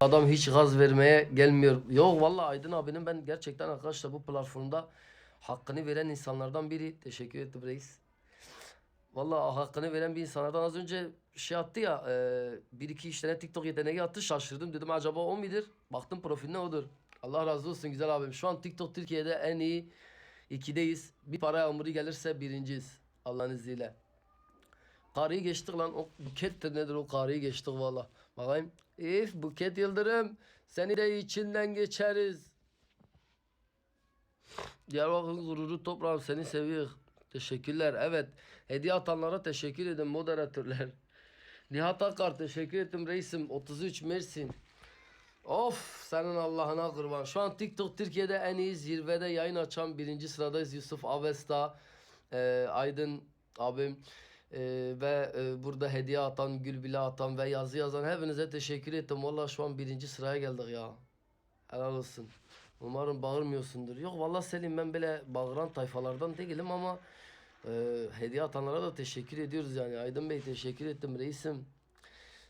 Adam hiç gaz vermeye gelmiyor. Yok vallahi Aydın abinin ben gerçekten arkadaşlar bu platformda hakkını veren insanlardan biri. Teşekkür ederim reis. Vallahi hakkını veren bir insanlardan az önce şey attı ya e, bir iki tane TikTok yeteneği attı şaşırdım dedim acaba o midir? Baktım profiline odur. Allah razı olsun güzel abim. Şu an TikTok Türkiye'de en iyi ikideyiz. Bir para yağmuru gelirse birinciyiz. Allah'ın izniyle. Karıyı geçtik lan. O bukettir nedir o karıyı geçtik valla. Bakayım. If buket yıldırım. Seni de içinden geçeriz. Diyarbakır'ın gururu toprağım seni seviyor. Teşekkürler. Evet. Hediye atanlara teşekkür edin moderatörler. Nihat Akar teşekkür ettim reisim. 33 Mersin. Of senin Allah'ına kurban. Şu an TikTok Türkiye'de en iyi zirvede yayın açan birinci sıradayız. Yusuf Avesta, e, Aydın abim e, ve e, burada hediye atan, gül bile atan ve yazı yazan hepinize teşekkür ettim. Valla şu an birinci sıraya geldik ya. Helal olsun. Umarım bağırmıyorsundur. Yok valla Selim ben böyle bağıran tayfalardan değilim ama e, hediye atanlara da teşekkür ediyoruz yani. Aydın Bey teşekkür ettim reisim.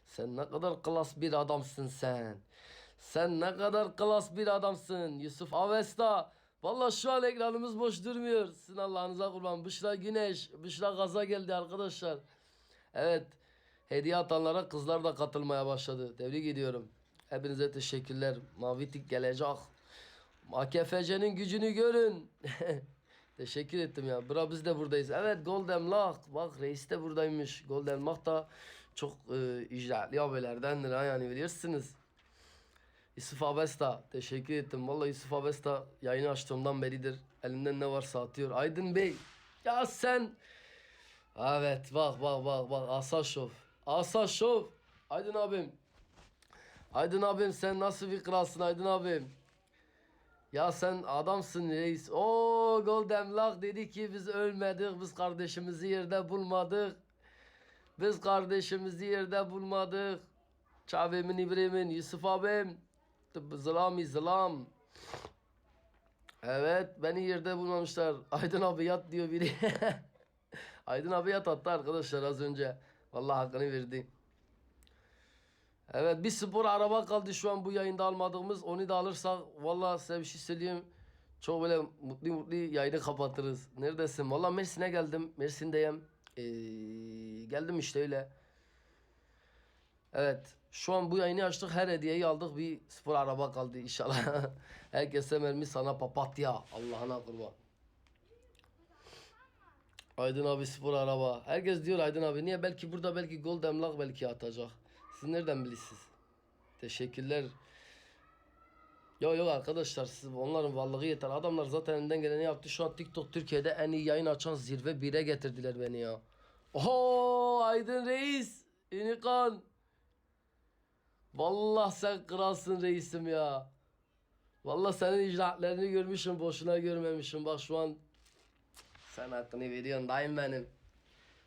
Sen ne kadar klas bir adamsın sen. Sen ne kadar klas bir adamsın Yusuf Avesta. Valla şu an ekranımız boş durmuyor. Sizin Allah'ınıza kurban. Büşra Güneş. Büşra Gaza geldi arkadaşlar. Evet. Hediye atanlara kızlar da katılmaya başladı. Tebrik ediyorum. Hepinize teşekkürler. Mavi tik gelecek. AKFC'nin gücünü görün. Teşekkür ettim ya. Bra biz de buradayız. Evet Golden Lock. Bak reis de buradaymış. Golden Lock da çok e, icraatli abilerdendir ha yani biliyorsunuz. Yusuf Avesta. Teşekkür ettim. Vallahi Yusuf Avesta yayını açtığımdan beridir. Elinden ne varsa atıyor. Aydın Bey. Ya sen. Evet bak bak bak bak. Asaşov. Asaşov. Aydın abim. Aydın abim sen nasıl bir kralsın Aydın abim. Ya sen adamsın reis. O Golden Lock dedi ki biz ölmedik. Biz kardeşimizi yerde bulmadık. Biz kardeşimizi yerde bulmadık. Çavemin İbrahim'in Yusuf abim. Zılami zılam. Evet beni yerde bulmamışlar. Aydın abi yat diyor biri. Aydın abi yat attı arkadaşlar az önce. Vallahi hakkını verdi. Evet bir spor araba kaldı şu an bu yayında almadığımız. Onu da alırsak vallahi size bir şey söyleyeyim. Çok böyle mutlu mutlu yayını kapatırız. Neredesin? Vallahi Mersin'e geldim. Mersin'deyim. Ee, geldim işte öyle. Evet. Şu an bu yayını açtık. Her hediyeyi aldık. Bir spor araba kaldı inşallah. Herkese mermi sana papatya. Allah'ına kurban. Aydın abi spor araba. Herkes diyor Aydın abi. Niye? Belki burada belki gol demlak belki atacak. Siz nereden bilirsiniz? Teşekkürler. Yok yok arkadaşlar siz onların varlığı yeter. Adamlar zaten elinden geleni yaptı. Şu an TikTok Türkiye'de en iyi yayın açan zirve 1'e getirdiler beni ya. Oho Aydın Reis. İnikan. Vallahi sen kralsın reisim ya. Vallahi senin icraatlerini görmüşüm. Boşuna görmemişim. Bak şu an sen hakkını veriyorsun dayım benim.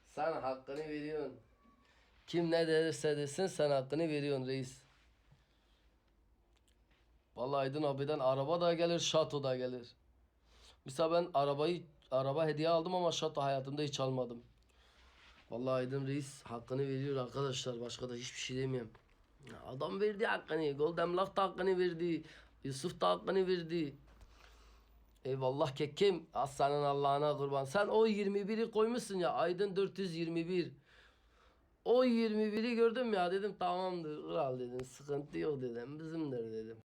Sen hakkını veriyorsun. Kim ne derse desin sen hakkını veriyorsun reis. Vallahi Aydın abiden araba da gelir, şato da gelir. Mesela ben arabayı araba hediye aldım ama şato hayatımda hiç almadım. Vallahi Aydın reis hakkını veriyor arkadaşlar. Başka da hiçbir şey demiyorum. Adam verdi hakkını. Golden Lock da hakkını verdi. Yusuf da hakkını verdi. Eyvallah kekim. Aslanın Allah'ına kurban. Sen o 21'i koymuşsun ya. Aydın 421. O 21'i gördüm ya dedim tamamdır kral dedim sıkıntı yok dedim bizimdir dedim.